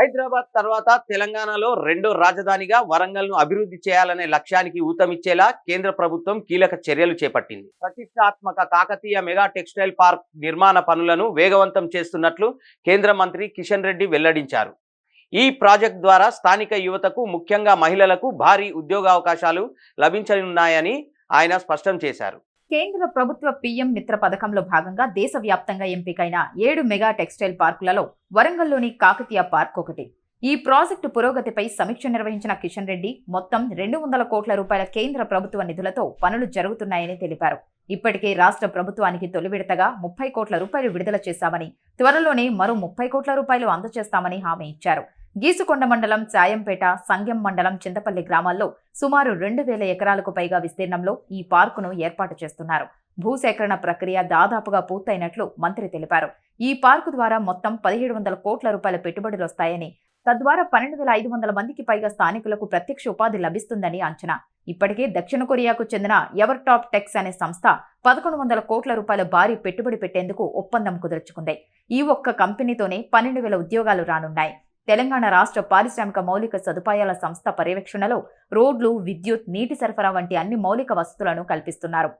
హైదరాబాద్ తర్వాత తెలంగాణలో రెండో రాజధానిగా వరంగల్ను అభివృద్ధి చేయాలనే లక్ష్యానికి ఊతమిచ్చేలా కేంద్ర ప్రభుత్వం కీలక చర్యలు చేపట్టింది. ప్రతిష్టాత్మక కాకతీయ మెగా టెక్స్టైల్ పార్క్ నిర్మాణ పనులను వేగవంతం చేస్తున్నట్లు కేంద్ర మంత్రి కిషన్ రెడ్డి వెల్లడించారు. ఈ ప్రాజెక్ట్ ద్వారా స్థానిక యువతకు ముఖ్యంగా మహిళలకు భారీ ఉద్యోగావకాశాలు లభించనున్నాయని ఆయన స్పష్టం చేశారు. కేంద్ర ప్రభుత్వ పీఎం మిత్ర పథకంలో భాగంగా దేశవ్యాప్తంగా ఎంపికైన ఏడు మెగా టెక్స్టైల్ పార్కులలో వరంగల్లోని కాకతీయ పార్క్ ఒకటి. ఈ ప్రాజెక్టు పురోగతిపై సమీక్ష నిర్వహించిన కిషన్ రెడ్డి మొత్తం రెండు వందల కోట్ల రూపాయల కేంద్ర ప్రభుత్వ నిధులతో పనులు జరుగుతున్నాయని తెలిపారు. ఇప్పటికే రాష్ట్ర ప్రభుత్వానికి తొలి విడతగా ముప్పై కోట్ల రూపాయలు విడుదల చేశామని త్వరలోనే మరో ముప్పై కోట్ల రూపాయలు అందజేస్తామని హామీ ఇచ్చారు. గీసుకొండ మండలం చాయంపేట సంగెం మండలం చింతపల్లి గ్రామాల్లో సుమారు రెండు వేల ఎకరాలకు పైగా విస్తీర్ణంలో ఈ పార్కును ఏర్పాటు చేస్తున్నారు. భూసేకరణ ప్రక్రియ దాదాపుగా పూర్తయినట్లు మంత్రి తెలిపారు. ఈ పార్కు ద్వారా మొత్తం పదిహేడు వందల కోట్ల రూపాయల పెట్టుబడులు వస్తాయని తద్వారా పన్నెండు వేల ఐదు వందల మందికి పైగా స్థానికులకు ప్రత్యక్ష ఉపాధి లభిస్తుందని అంచనా. ఇప్పటికే దక్షిణ కొరియాకు చెందిన ఎవర్ టాప్ టెక్స్ అనే సంస్థ పదకొండు వందల కోట్ల రూపాయల భారీ పెట్టుబడి పెట్టేందుకు ఒప్పందం కుదుర్చుకుంది. ఈ ఒక్క కంపెనీతోనే పన్నెండు వేల ఉద్యోగాలు రానున్నాయి. తెలంగాణ రాష్ట్ర పారిశ్రామిక మౌలిక సదుపాయాల సంస్థ పర్యవేక్షణలో రోడ్లు విద్యుత్ నీటి సరఫరా వంటి అన్ని మౌలిక వసతులను కల్పిస్తున్నారు.